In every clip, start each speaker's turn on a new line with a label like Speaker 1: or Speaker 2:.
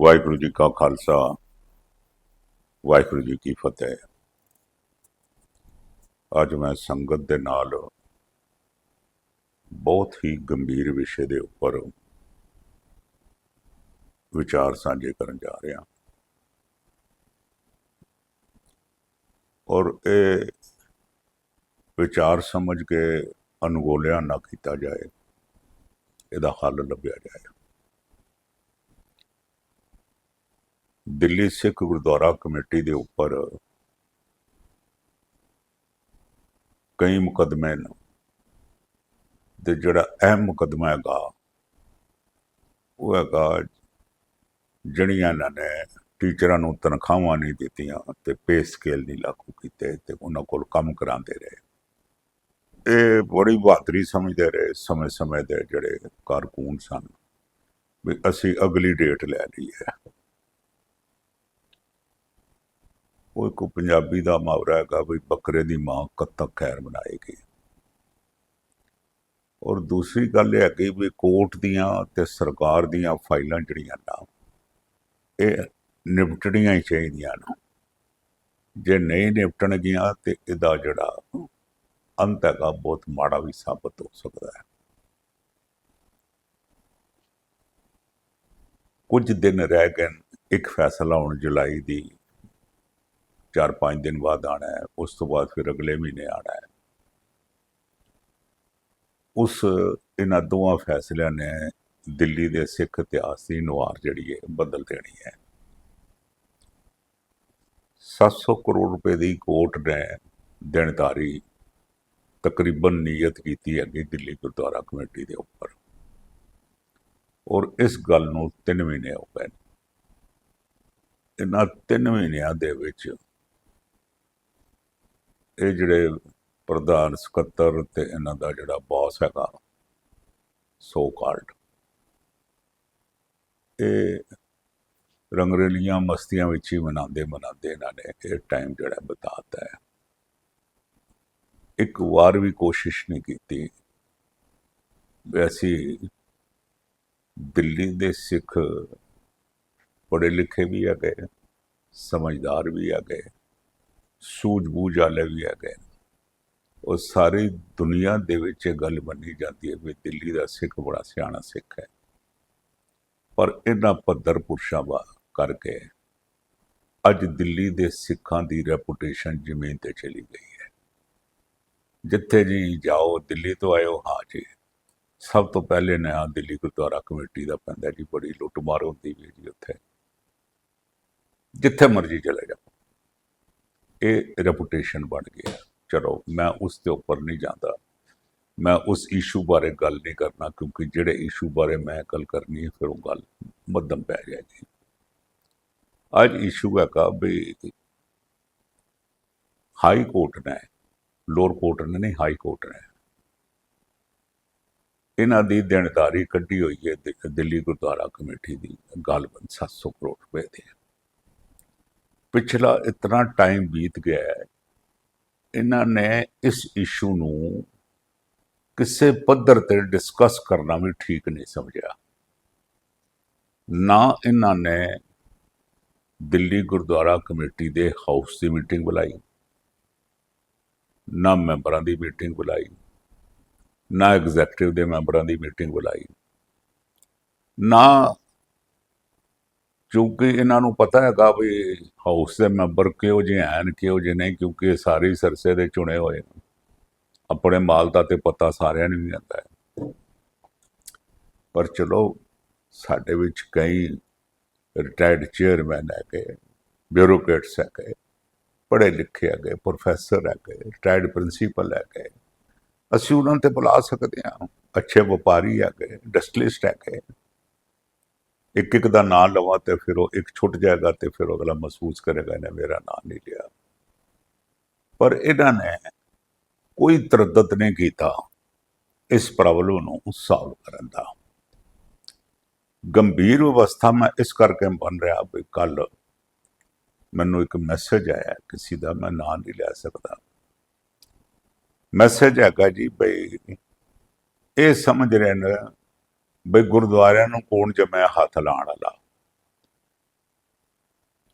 Speaker 1: ਵਾਹਿਗੁਰੂ ਜੀ ਕਾ ਖਾਲਸਾ, ਵਾਹਿਗੁਰੂ ਜੀ ਕੀ ਫਤਿਹ। ਅੱਜ ਮੈਂ ਸੰਗਤ ਦੇ ਨਾਲ ਬਹੁਤ ਹੀ ਗੰਭੀਰ ਵਿਸ਼ੇ ਦੇ ਉੱਪਰ ਵਿਚਾਰ ਸਾਂਝੇ ਕਰਨ ਜਾ ਰਿਹਾ ਔਰ ਇਹ ਵਿਚਾਰ ਸਮਝ ਕੇ ਅਨਗੋਲਿਆ ਨਾ ਕੀਤਾ ਜਾਏ, ਇਹਦਾ ਹੱਲ ਲੱਭਿਆ ਜਾਏ। ਦਿੱਲੀ ਸਿੱਖ ਗੁਰਦੁਆਰਾ ਕਮੇਟੀ ਦੇ ਉੱਪਰ ਕਈ ਮੁਕਦਮੇ ਨੇ ਤੇ ਜਿਹੜਾ ਅਹਿਮ ਮੁਕਦਮਾ ਹੈਗਾ, ਉਹ ਹੈਗਾ ਜਿਹੜੀਆਂ ਇਹਨਾਂ ਨੇ ਟੀਚਰਾਂ ਨੂੰ ਤਨਖਾਹਾਂ ਨਹੀਂ ਦਿੱਤੀਆਂ ਤੇ ਪੇ ਸਕੇਲ ਨਹੀਂ ਲਾਗੂ ਕੀਤੇ ਤੇ ਉਹਨਾਂ ਕੋਲ ਕੰਮ ਕਰਾਉਂਦੇ ਰਹੇ। ਇਹ ਬੜੀ ਬਹਾਦਰੀ ਸਮਝਦੇ ਰਹੇ ਸਮੇਂ-ਸਮੇਂ ਦੇ ਜਿਹੜੇ ਕਾਰਕੂਨ ਸਨ ਵੀ ਅਸੀਂ ਅਗਲੀ ਡੇਟ ਲੈ ਲਈ ਹੈ ਉਹ ਇੱਕ ਪੰਜਾਬੀ ਦਾ ਮੁਹਾਵਰਾ ਹੈਗਾ ਵੀ ਬੱਕਰੇ ਦੀ ਮਾਂ ਕਦ ਖੈਰ ਬਣਾਏਗੀ। ਔਰ ਦੂਸਰੀ ਗੱਲ ਇਹ ਹੈਗੀ ਵੀ ਕੋਰਟ ਦੀਆਂ ਤੇ ਸਰਕਾਰ ਦੀਆਂ ਫਾਈਲਾਂ ਜਿਹੜੀਆਂ ਨਾ, ਇਹ ਨਿਪਟਣੀਆਂ ਹੀ ਚਾਹੀਦੀਆਂ ਨੇ। ਜੇ ਨਹੀਂ ਨਿਪਟਣਗੀਆਂ ਤੇ ਇਹਦਾ ਜਿਹੜਾ ਅੰਤ ਹੈਗਾ, ਬਹੁਤ ਮਾੜਾ ਵੀ ਸਾਬਤ ਹੋ ਸਕਦਾ ਹੈ। ਕੁਝ ਦਿਨ ਰਹਿ ਗਏ, ਇੱਕ ਫੈਸਲਾ ਹੁਣ ਜੁਲਾਈ ਦੀ 4-5 ਦਿਨ ਬਾਅਦ ਆਣਾ ਹੈ, ਉਸ ਤੋਂ ਬਾਅਦ ਫਿਰ ਅਗਲੇ ਮਹੀਨੇ ਆਣਾ ਹੈ। ਉਸ, ਇਹਨਾਂ ਦੋਵਾਂ ਫੈਸਲਿਆਂ ਨੇ ਦਿੱਲੀ ਦੇ ਸਿੱਖ ਇਤਿਹਾਸ ਦੀ ਨੁਹਾਰ ਜਿਹੜੀ ਹੈ, ਬਦਲ ਦੇਣੀ ਹੈ। 700 ਕਰੋੜ ਰੁਪਏ ਦੀ ਕੋਰਟ ਨੇ ਦੇਣਦਾਰੀ ਤਕਰੀਬਨ ਨੀਅਤ ਕੀਤੀ ਹੈ ਅੱਗੇ ਦਿੱਲੀ ਗੁਰਦੁਆਰਾ ਕਮੇਟੀ ਦੇ ਉੱਪਰ। ਔਰ ਇਸ ਗੱਲ ਨੂੰ 3 ਮਹੀਨੇ ਹੋ ਗਏ ਨੇ। ਇਹਨਾਂ 3 ਮਹੀਨਿਆਂ ਦੇ ਵਿੱਚ ਇਹ ਜਿਹੜੇ ਪ੍ਰਧਾਨ ਸਕੱਤਰ ਤੇ ਇਹਨਾਂ ਦਾ ਜਿਹੜਾ ਬਾਸ ਹੈਗਾ, ਸੋ ਕਾਲਡ ਇਹ ਰੰਗਰੇਲੀਆਂ ਮਸਤੀਆਂ ਵਿੱਚ ਹੀ ਮਨਾਉਂਦੇ ਮਨਾਉਂਦੇ ਇਹਨਾਂ ਨੇ ਇਹ ਟਾਈਮ ਜਿਹੜਾ ਬਤਾਤਾ ਹੈ। ਇੱਕ ਵਾਰ ਵੀ ਕੋਸ਼ਿਸ਼ ਨਹੀਂ ਕੀਤੀ। ਵੈਸੇ ਦਿੱਲੀ ਦੇ ਸਿੱਖ ਪੜ੍ਹੇ ਲਿਖੇ ਵੀ ਹੈਗੇ, ਸਮਝਦਾਰ ਵੀ ਹੈਗੇ ਸੂਝ-ਬੂਝ ਵਾਲੇ ਵੀ ਹੈਗੇ ਉਹ ਸਾਰੀ ਦੁਨੀਆ ਦੇ ਵਿੱਚ ਇਹ ਗੱਲ ਮੰਨੀ ਜਾਂਦੀ ਹੈ ਵੀ ਦਿੱਲੀ ਦਾ ਸਿੱਖ ਬੜਾ ਸਿਆਣਾ ਸਿੱਖ ਹੈ। ਪਰ ਇਹਨਾਂ ਪੱਧਰ ਪੁਰਸ਼ਾਂ ਵਾ ਕਰਕੇ ਅੱਜ ਦਿੱਲੀ ਦੇ ਸਿੱਖਾਂ ਦੀ ਰੈਪੂਟੇਸ਼ਨ ਜ਼ਮੀਨ ਤੇ ਚਲੀ ਗਈ ਹੈ। ਜਿੱਥੇ ਜੀ ਜਾਓ, ਦਿੱਲੀ ਤੋਂ ਆਇਓ, ਹਾਂ ਜੀ। ਸਭ ਤੋਂ ਪਹਿਲੇ ਨਿਆਂ ਦਿੱਲੀ ਗੁਰਦੁਆਰਾ ਕਮੇਟੀ ਦਾ ਪੈਂਦਾ ਜੀ, ਬੜੀ ਲੁੱਟਮਾਰ ਹੁੰਦੀ ਵੀ ਜੀ ਉੱਥੇ। ਜਿੱਥੇ ਮਰਜ਼ੀ ਚਲੇ ਜਾਓ। ਇਹ ਰੈਪੂਟੇਸ਼ਨ ਬਣ ਗਿਆ ਚਲੋ, ਮੈਂ ਉਸ ਦੇ ਉੱਪਰ ਨਹੀਂ ਜਾਂਦਾ। ਮੈਂ ਉਸ ਇਸ਼ੂ ਬਾਰੇ ਗੱਲ ਨਹੀਂ ਕਰਨਾ, ਕਿਉਂਕਿ ਜਿਹੜੇ ਇਸ਼ੂ ਬਾਰੇ ਮੈਂ ਗੱਲ ਕਰਨੀ ਹੈ, ਫਿਰ ਉਹ ਗੱਲ ਮੱਧਮ ਪੈ ਜਾਏਗੀ। ਅੱਜ ਇਸ਼ੂ ਹੈਗਾ ਵੀ ਹਾਈ ਕੋਰਟ ਨੇ ਲੋਅਰ ਕੋਰਟ ਨੇ ਨਹੀਂ ਹਾਈ ਕੋਰਟ ਨੇ। ਇਹਨਾਂ ਦੀ ਦੇਣਦਾਰੀ ਕੱਢੀ ਹੋਈ ਹੈ ਦਿੱਲੀ ਗੁਰਦੁਆਰਾ ਕਮੇਟੀ ਦੀ। ਗਾਲਬਨ 700 ਕਰੋੜ ਰੁਪਏ ਦੀ ਪਿਛਲਾ ਇਤਨਾ ਟਾਈਮ ਬੀਤ ਗਿਆ ਹੈ, ਇਹਨਾਂ ਨੇ ਇਸ ਇਸ਼ੂ ਨੂੰ ਕਿਸੇ ਪੱਧਰ ਤੇ ਡਿਸਕਸ ਕਰਨਾ ਵੀ ਠੀਕ ਨਹੀਂ ਸਮਝਿਆ। ਨਾ ਇਹਨਾਂ ਨੇ ਦਿੱਲੀ ਗੁਰਦੁਆਰਾ ਕਮੇਟੀ ਦੇ ਹਾਊਸ ਦੀ ਮੀਟਿੰਗ ਬੁਲਾਈ, ਨਾ ਮੈਂਬਰਾਂ ਦੀ ਮੀਟਿੰਗ ਬੁਲਾਈ, ਨਾ ਐਗਜ਼ੈਕਟਿਵ ਦੇ ਮੈਂਬਰਾਂ ਦੀ ਮੀਟਿੰਗ ਬੁਲਾਈ, ਨਾ ਕਿਉਂਕਿ ਇਹਨਾਂ ਨੂੰ ਪਤਾ ਹੈਗਾ ਵੀ ਹਾਊਸ ਦੇ ਮੈਂਬਰ ਕਿਹੋ ਜਿਹੇ ਹਨ ਕਿਹੋ ਜਿਹੇ ਨਹੀਂ, ਕਿਉਂਕਿ ਇਹ ਸਾਰੇ ਸਰਸੇ ਦੇ ਚੁਣੇ ਹੋਏ ਨੇ। ਆਪਣੇ ਮਾਲ ਦਾ ਤੇ ਪਤਾ ਸਾਰਿਆਂ ਨੂੰ ਵੀ ਹੁੰਦਾ ਹੈ। ਪਰ ਚਲੋ, ਸਾਡੇ ਵਿੱਚ ਕਈ ਰਿਟਾਇਰਡ ਚੇਅਰਮੈਨ ਹੈਗੇ ਬਿਊਰੋਕਰੇਟਸ ਹੈਗੇ, ਪੜ੍ਹੇ ਲਿਖੇ ਹੈਗੇ ਪ੍ਰੋਫੈਸਰ ਹੈਗੇ ਰਿਟਾਇਰਡ ਪ੍ਰਿੰਸੀਪਲ ਹੈਗੇ। ਅਸੀਂ ਉਹਨਾਂ ਤੇ ਬੁਲਾ ਸਕਦੇ ਹਾਂ। ਅੱਛੇ ਵਪਾਰੀ ਹੈਗੇ ਇੰਡਸਟਰੀਲਿਸਟ ਹੈਗੇ। ਇੱਕ ਇੱਕ ਦਾ ਨਾਂ ਲਵਾਂ ਤੇ ਫਿਰ ਉਹ ਇੱਕ ਛੁੱਟ ਜਾਏਗਾ ਤੇ ਫਿਰ ਅਗਲਾ ਮਹਿਸੂਸ ਕਰੇਗਾ ਇਹਨੇ ਮੇਰਾ ਨਾਂ ਨਹੀਂ ਲਿਆ। ਪਰ ਇਹਨਾਂ ਨੇ ਕੋਈ ਤਰਦਤ ਨਹੀਂ ਕੀਤਾ ਇਸ ਪ੍ਰੋਬਲਮ ਨੂੰ ਸੋਲਵ ਕਰਨ ਦਾ। ਗੰਭੀਰ ਅਵਸਥਾ ਮੈਂ ਇਸ ਕਰਕੇ ਬਣ ਰਿਹਾ ਵੀ ਕੱਲ ਮੈਨੂੰ ਇੱਕ ਮੈਸੇਜ ਆਇਆ, ਕਿਸੇ ਦਾ ਮੈਂ ਨਾਂ ਨਹੀਂ ਲੈ ਸਕਦਾ। ਮੈਸੇਜ ਹੈਗਾ ਜੀ ਬਈ ਇਹ ਸਮਝ ਰਹੇ ਨੇ ਬਈ ਗੁਰਦੁਆਰਿਆਂ ਨੂੰ ਕੌਣ ਜਮਿਆ ਹੱਥ ਲਾਉਣ ਵਾਲਾ?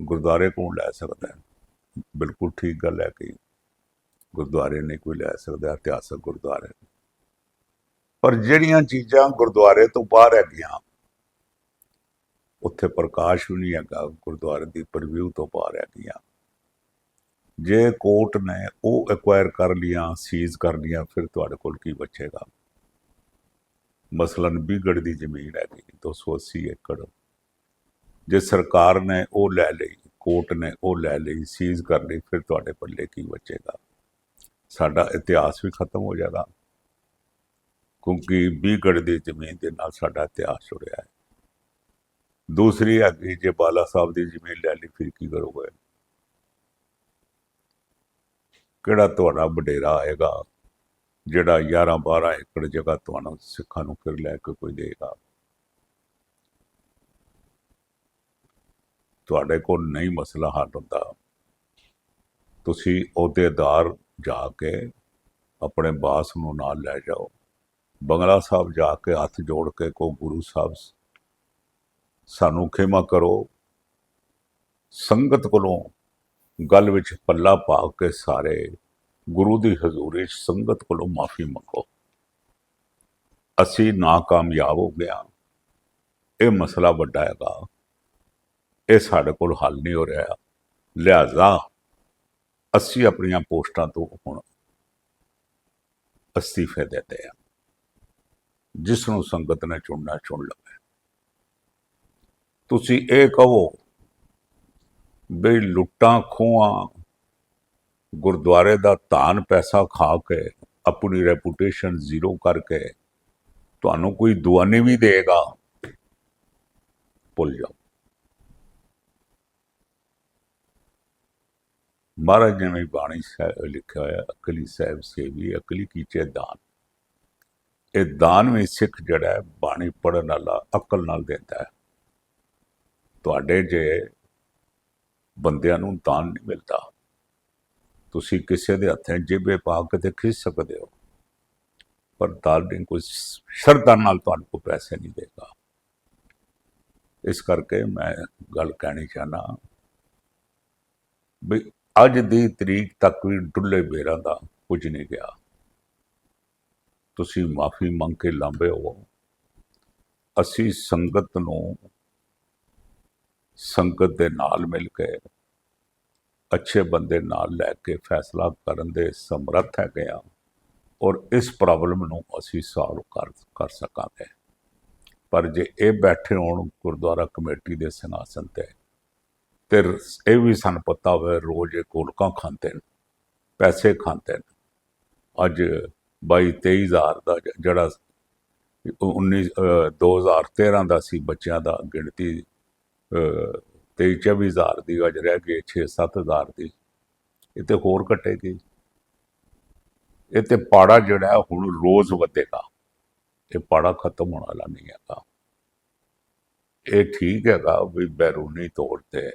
Speaker 1: ਗੁਰਦੁਆਰੇ ਕੌਣ ਲੈ ਸਕਦਾ? ਹੈ ਬਿਲਕੁਲ ਠੀਕ ਗੱਲ ਹੈ ਕਿ ਗੁਰਦੁਆਰੇ ਨਹੀਂ ਕੋਈ ਲੈ ਸਕਦਾ, ਇਤਿਹਾਸਕ ਗੁਰਦੁਆਰੇ। ਪਰ ਜਿਹੜੀਆਂ ਚੀਜ਼ਾਂ ਗੁਰਦੁਆਰੇ ਤੋਂ ਬਾਹਰ ਹੈਗੀਆਂ, ਉੱਥੇ ਪ੍ਰਕਾਸ਼ ਵੀ ਨਹੀਂ ਹੈਗਾ, ਗੁਰਦੁਆਰੇ ਦੀ ਪਰਵਿਊ ਤੋਂ ਬਾਹਰ ਹੈਗੀਆਂ। ਜੇ ਕੋਰਟ ਨੇ ਉਹ ਐਕਵਾਇਰ ਕਰ ਲੀਆਂ ਸੀਜ਼ ਕਰ ਲੀਆਂ ਫਿਰ ਤੁਹਾਡੇ ਕੋਲ ਕੀ ਬਚੇਗਾ? ਮਸਲਨ ਬੀਗੜ ਦੀ ਜ਼ਮੀਨ ਹੈਗੀ 280 ਏਕੜ। ਜੇ ਸਰਕਾਰ ਨੇ ਉਹ ਲੈ ਲਈ, ਕੋਰਟ ਨੇ ਉਹ ਲੈ ਲਈ, ਸੀਜ਼ ਕਰ ਲਈ, ਫਿਰ ਤੁਹਾਡੇ ਪੱਲੇ ਕੀ ਬਚੇਗਾ? ਸਾਡਾ ਇਤਿਹਾਸ ਵੀ ਖਤਮ ਹੋ ਜਾਏਗਾ ਕਿਉਂਕਿ ਬੀਗੜ ਦੀ ਜ਼ਮੀਨ ਦੇ ਨਾਲ ਸਾਡਾ ਇਤਿਹਾਸ ਜੁੜਿਆ ਹੈ। ਦੂਸਰੀ ਹੈਗੀ ਜੇ ਬਾਲਾ ਸਾਹਿਬ ਦੀ ਜ਼ਮੀਨ ਲੈ ਲਈ, ਫਿਰ ਕੀ ਕਰੋਗੇ? ਕਿਹੜਾ ਤੁਹਾਡਾ ਵਡੇਰਾ ਆਏਗਾ? ਜਿਹੜਾ 11 12 ਏਕੜ ਜਗ੍ਹਾ ਤੁਹਾਨੂੰ ਸਿੱਖਾਂ ਨੂੰ ਫਿਰ ਲੈ ਕੇ ਕੋਈ ਦੇਗਾ। ਤੁਹਾਡੇ ਕੋਲ ਨਹੀਂ ਮਸਲਾ ਹੱਲ ਹੁੰਦਾ। ਤੁਸੀਂ ਅਹੁਦੇਦਾਰ ਜਾ ਕੇ ਆਪਣੇ ਬਾਸ ਨੂੰ ਨਾਲ ਲੈ ਜਾਓ। ਬੰਗਲਾ ਸਾਹਿਬ ਜਾ ਕੇ ਹੱਥ ਜੋੜ ਕੇ ਕੋ ਗੁਰੂ ਸਾਹਿਬ, ਸਾਨੂੰ ਖਿਮਾ ਕਰੋ। ਸੰਗਤ ਕੋਲੋਂ ਗੱਲ ਵਿੱਚ ਪੱਲਾ ਪਾ ਕੇ ਸਾਰੇ ਗੁਰੂ ਦੀ ਹਜ਼ੂਰੀ 'ਚ ਸੰਗਤ ਕੋਲੋਂ ਮਾਫੀ ਮੰਗੋ। ਅਸੀਂ ਨਾਕਾਮਯਾਬ ਹੋ ਗਿਆ ਇਹ ਮਸਲਾ ਵੱਡਾ ਹੈਗਾ। ਇਹ ਸਾਡੇ ਕੋਲ ਹੱਲ ਨਹੀਂ ਹੋ ਰਿਹਾ। ਲਿਹਾਜ਼ਾ ਅਸੀਂ ਆਪਣੀਆਂ ਪੋਸਟਾਂ ਤੋਂ ਹੁਣ ਅਸਤੀਫੇ ਦਿੰਦੇ ਹਾਂ। ਜਿਸ ਨੂੰ ਸੰਗਤ ਨੇ ਚੁਣਨਾ ਚੁਣ ਲਵੇ ਤੁਸੀਂ ਇਹ ਕਹੋ ਬਈ ਲੁੱਟਾਂ ਖੋਹਾਂ ਗੁਰਦੁਆਰੇ ਦਾ ਧਾਨ ਪੈਸਾ ਖਾ ਕੇ, ਆਪਣੀ ਰੈਪੂਟੇਸ਼ਨ ਜ਼ੀਰੋ ਕਰਕੇ ਤੁਹਾਨੂੰ ਕੋਈ ਦੁਆਨੀ ਵੀ ਦੇਗਾ, ਭੁੱਲ ਜਾਓ। ਮਹਾਰਾਜ ਨੇ ਵੀ ਬਾਣੀ ਸਾਹਿਬ ਲਿਖਿਆ ਹੋਇਆ, ਅਕਲੀ ਸਾਹਿਬ ਸੇਵੀ, ਅਕਲੀ ਕੀਚੇ ਦਾਨ। ਇਹ ਦਾਨ ਵੀ ਸਿੱਖ ਜਿਹੜਾ ਹੈ, ਬਾਣੀ ਪੜਨ ਵਾਲਾ, ਅਕਲ ਨਾਲ ਦਿੰਦਾ ਹੈ। ਤੁਹਾਡੇ ਜੇ ਬੰਦਿਆਂ ਨੂੰ ਦਾਨ ਨਹੀਂ ਮਿਲਦਾ ਤੁਸੀਂ ਕਿਸੇ ਦੇ ਹੱਥਾਂ ਜੇਬੇ ਪਾ ਕੇ ਤੇ ਖਿੱਚ ਸਕਦੇ ਹੋ। ਪਰ ਦਾਨ ਨਹੀਂ ਕੋਈ ਸ਼ਰਧਾ ਨਾਲ ਤੁਹਾਨੂੰ ਕੋਈ ਪੈਸੇ ਨਹੀਂ ਦੇਗਾ। ਇਸ ਕਰਕੇ ਮੈਂ ਗੱਲ ਕਹਿਣੀ ਚਾਹਨਾ ਵੀ ਅੱਜ ਦੀ ਤਰੀਕ ਤੱਕ ਵੀ ਡੁੱਲੇ ਬੇਰਾਂ ਦਾ ਕੁਝ ਨਹੀਂ ਗਿਆ। ਤੁਸੀਂ ਮਾਫੀ ਮੰਗ ਕੇ ਲਾਂਬੇ ਹੋ। ਅਸੀਂ ਸੰਗਤ ਨੂੰ ਸੰਗਤ ਦੇ ਨਾਲ ਮਿਲ ਕੇ ਅੱਛੇ ਬੰਦੇ ਨਾਲ ਲੈ ਕੇ ਫੈਸਲਾ ਕਰਨ ਦੇ ਸਮਰੱਥ ਹੈਗੇ ਆ ਔਰ ਇਸ ਪ੍ਰੋਬਲਮ ਨੂੰ ਅਸੀਂ ਸੋਲਵ ਕਰ ਕਰ ਸਕਾਂਗੇ। ਪਰ ਜੇ ਇਹ ਬੈਠੇ ਹੋਣ ਗੁਰਦੁਆਰਾ ਕਮੇਟੀ ਦੇ ਸਿੰਘਾਸਨ ਤੇ ਤੇ ਇਹ ਵੀ ਸਾਨੂੰ ਪਤਾ ਹੋਵੇ ਰੋਜ਼ ਇਹ ਗੋਲਕਾਂ ਖਾਂਦੇ ਨੇ, ਪੈਸੇ ਖਾਂਦੇ ਨੇ। ਅੱਜ 22 23000 ਦਾ ਜ- ਜਿਹੜਾ 19 ਅਹ 2013 ਦਾ ਸੀ ਬੱਚਿਆਂ ਦਾ ਗਿਣਤੀ 23 24000 ਦੀ ਅੱਜ ਰਹਿ ਗਈ 6 7000 ਦੀ। ਇਹ ਤੇ ਹੋਰ ਘਟੇਗੀ। ਇਹ ਤੇ ਪਾੜਾ ਜਿਹੜਾ ਹੁਣ ਰੋਜ਼ ਵਧੇਗਾ। ਇਹ ਪਾੜਾ ਖਤਮ ਹੋਣ ਵਾਲਾ ਨਹੀਂ ਹੈਗਾ। ਇਹ ਠੀਕ ਹੈਗਾ ਵੀ ਬੈਰੂਨੀ ਤੌਰ ਤੇ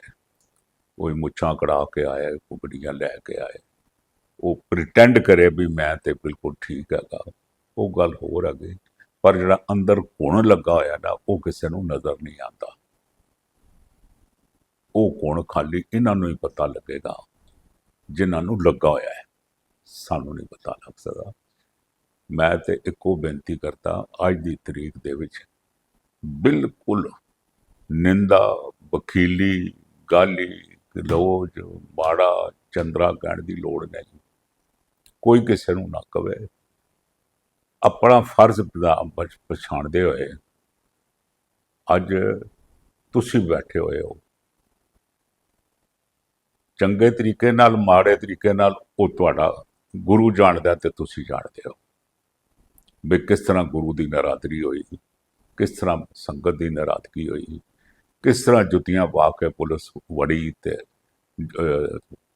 Speaker 1: ਕੋਈ ਮੁੱਛਾਂ ਕੜਾ ਕੇ ਆਇਆ ਕੁਕੜੀਆਂ ਲੈ ਕੇ ਆਏ। ਉਹ ਪ੍ਰੀਟੈਂਡ ਕਰੇ ਵੀ ਮੈਂ ਤੇ ਬਿਲਕੁਲ ਠੀਕ ਹੈਗਾ। ਉਹ ਗੱਲ ਹੋਰ ਆ ਗਈ ਪਰ ਜਿਹੜਾ ਅੰਦਰ ਗੁਣ ਲੱਗਾ ਹੋਇਆ ਨਾ, ਉਹ ਕਿਸੇ ਨੂੰ ਨਜ਼ਰ ਨਹੀਂ ਆਉਂਦਾ। ਉਹ ਗੁਣ ਖਾਲੀ? ਇਹਨਾਂ ਨੂੰ ਹੀ ਪਤਾ ਲੱਗੇਗਾ। ਜਿਨ੍ਹਾਂ ਨੂੰ ਲੱਗਾ ਹੋਇਆ ਹੈ। ਸਾਨੂੰ ਨਹੀਂ ਪਤਾ ਲੱਗ ਸਕਦਾ। ਮੈਂ ਤੇ ਇੱਕੋ ਬੇਨਤੀ ਕਰਤਾ ਅੱਜ ਦੀ ਤਰੀਕ ਦੇ ਵਿੱਚ ਬਿਲਕੁਲ ਨਿੰਦਾ, ਵਕੀਲੀ, ਗਾਲੀ ਲੋਜ ਮਾੜਾ ਚੰਦਰਾ ਕਹਿਣ ਦੀ ਲੋੜ ਨਹੀਂ। ਕੋਈ ਕਿਸੇ ਨੂੰ ਨਾ ਕਵੇ। ਆਪਣਾ ਫਰਜ਼ ਪਛਾਣਦੇ ਹੋਏ ਅੱਜ ਤੁਸੀਂ ਬੈਠੇ ਹੋਏ ਹੋ। ਚੰਗੇ ਤਰੀਕੇ ਨਾਲ, ਮਾੜੇ ਤਰੀਕੇ ਨਾਲ, ਉਹ ਤੁਹਾਡਾ ਗੁਰੂ ਜਾਣਦਾ ਤੇ ਤੁਸੀਂ ਜਾਣਦੇ ਹੋ। ਵੀ ਕਿਸ ਤਰ੍ਹਾਂ ਗੁਰੂ ਦੀ ਨਰਾਦਰੀ ਹੋਈ, ਕਿਸ ਤਰ੍ਹਾਂ ਸੰਗਤ ਦੀ ਨਰਾਦਗੀ ਹੋਈ, ਕਿਸ ਤਰ੍ਹਾਂ ਜੁੱਤੀਆਂ ਪਾ ਕੇ ਪੁਲਿਸ ਵੜੀ ਤੇ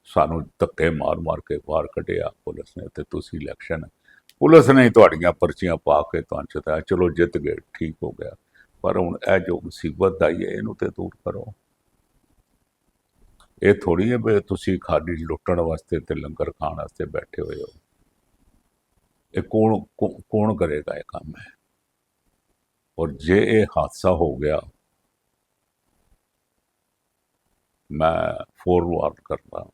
Speaker 1: ਸਾਨੂੰ ਧੱਕੇ ਮਾਰ-ਮਾਰ ਕੇ ਬਾਹਰ ਕੱਢਿਆ ਪੁਲਿਸ ਨੇ ਤੇ ਤੁਸੀਂ ਇਲੈਕਸ਼ਨ ਪੁਲਿਸ ਨੇ ਤੁਹਾਡੀਆਂ ਪਰਚੀਆਂ ਪਾ ਕੇ ਤੁਹਾਨੂੰ ਚਤਾਇਆ, ਚਲੋ ਜਿੱਤ ਗਏ, ਠੀਕ ਹੋ ਗਿਆ। ਪਰ ਹੁਣ ਇਹ ਜੋ ਮੁਸੀਬਤ ਆਈ ਹੈ, ਇਹਨੂੰ ਤੇ ਦੂਰ ਕਰੋ। ਇਹ ਥੋੜੀ ਹੈ ਵੀ ਤੁਸੀਂ ਖਾਲੀ ਲੁੱਟਣ ਵਾਸਤੇ ਤੇ ਲੰਗਰ ਖਾਣ ਵਾਸਤੇ ਬੈਠੇ ਹੋਏ ਹੋ। ਇਹ ਕੌਣ, ਕੌ- ਕੌਣ ਕਰੇਗਾ ਇਹ ਕੰਮ ਹੈ? ਔਰ ਜੇ ਇਹ ਹਾਦਸਾ ਹੋ ਗਿਆ, ਮੈਂ ਫੋਰਵਾਰਡ ਕਰਦਾ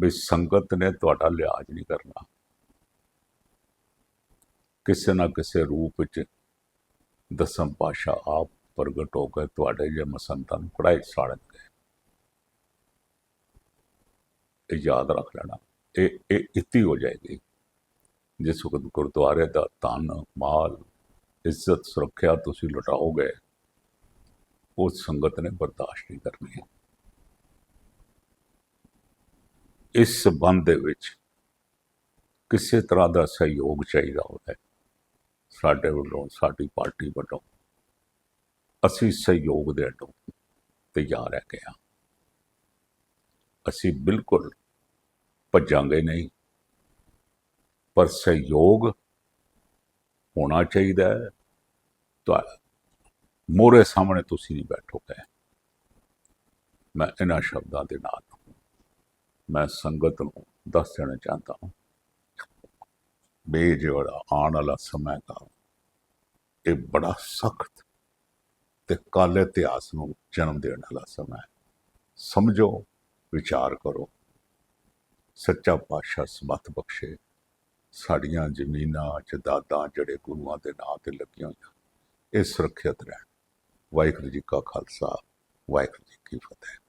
Speaker 1: ਵੀ ਸੰਗਤ ਨੇ ਤੁਹਾਡਾ ਲਿਹਾਜ਼ ਨਹੀਂ ਕਰਨਾ। ਕਿਸੇ ਨਾ ਕਿਸੇ ਰੂਪ ਵਿੱਚ ਦਸਮ ਪਾਸ਼ਾ ਆਪ ਪ੍ਰਗਟ ਹੋ ਕੇ ਤੁਹਾਡੇ ਜੇ ਮਸੰਤਾਂ ਨੂੰ ਕੜਾਈ ਸਾੜਨਗੇ ਇਹ ਯਾਦ ਰੱਖ ਲੈਣਾ। ਇਹ ਇਹ ਇਤੀ ਹੋ ਜਾਏਗੀ। ਜਿਸ ਵਕਤ ਗੁਰਦੁਆਰੇ ਦਾ ਧਨ, ਮਾਲ, ਇੱਜ਼ਤ, ਸੁਰੱਖਿਆ ਤੁਸੀਂ ਲੁਟਾਓਗੇ ਉਹ ਸੰਗਤ ਨੇ ਬਰਦਾਸ਼ਤ ਨਹੀਂ ਕਰਨੀ ਹੈ। ਇਸ ਸੰਬੰਧ ਦੇ ਵਿੱਚ ਕਿਸੇ ਤਰ੍ਹਾਂ ਦਾ ਸਹਿਯੋਗ ਚਾਹੀਦਾ ਹੁੰਦਾ ਹੈ ਸਾਡੇ ਵੱਲੋਂ, ਸਾਡੀ ਪਾਰਟੀ ਵੱਲੋਂ। ਅਸੀਂ ਸਹਿਯੋਗ ਦੇਣ ਨੂੰ ਤਿਆਰ ਹੈਗੇ ਹਾਂ। ਅਸੀਂ ਬਿਲਕੁਲ ਭੱਜਾਂਗੇ ਨਹੀਂ। ਪਰ ਸਹਿਯੋਗ ਹੋਣਾ ਚਾਹੀਦਾ ਹੈ। ਤਾਂ ਮੋਰੇ ਸਾਹਮਣੇ ਤੁਸੀਂ ਨਹੀਂ ਬੈਠੋਗੇ ਮੈਂ ਇਹਨਾਂ ਸ਼ਬਦਾਂ ਦੇ ਨਾਲ ਮੈਂ ਸੰਗਤ ਨੂੰ ਦੱਸ ਦੇਣਾ ਚਾਹੁੰਦਾ ਹਾਂ। ਵੀ ਜਿਹੜਾ ਆਉਣ ਵਾਲਾ ਸਮਾਂ ਦਾ ਇਹ ਬੜਾ ਸਖਤ ਤੇ ਕਾਲੇ ਇਤਿਹਾਸ ਨੂੰ ਜਨਮ ਦੇਣ ਵਾਲਾ ਸਮਾਂ ਹੈ। ਸਮਝੋ, ਵਿਚਾਰ ਕਰੋ। ਸੱਚਾ ਪਾਤਸ਼ਾਹ ਸਮਤ ਬਖਸ਼ੇ। ਸਾਡੀਆਂ ਜ਼ਮੀਨਾਂ, ਜਦਾਦਾਂ ਜਿਹੜੇ ਗੁਰੂਆਂ ਦੇ ਨਾਂ ਤੇ ਲੱਗੀਆਂ ਹੋਈਆਂ, ਇਹ ਸੁਰੱਖਿਅਤ ਰਹਿਣ। ਵਾਹਿਗੁਰੂ ਜੀ ਕਾ ਖਾਲਸਾ, ਵਾਹਿਗੁਰੂ ਜੀ ਕੀ ਫਤਿਹ।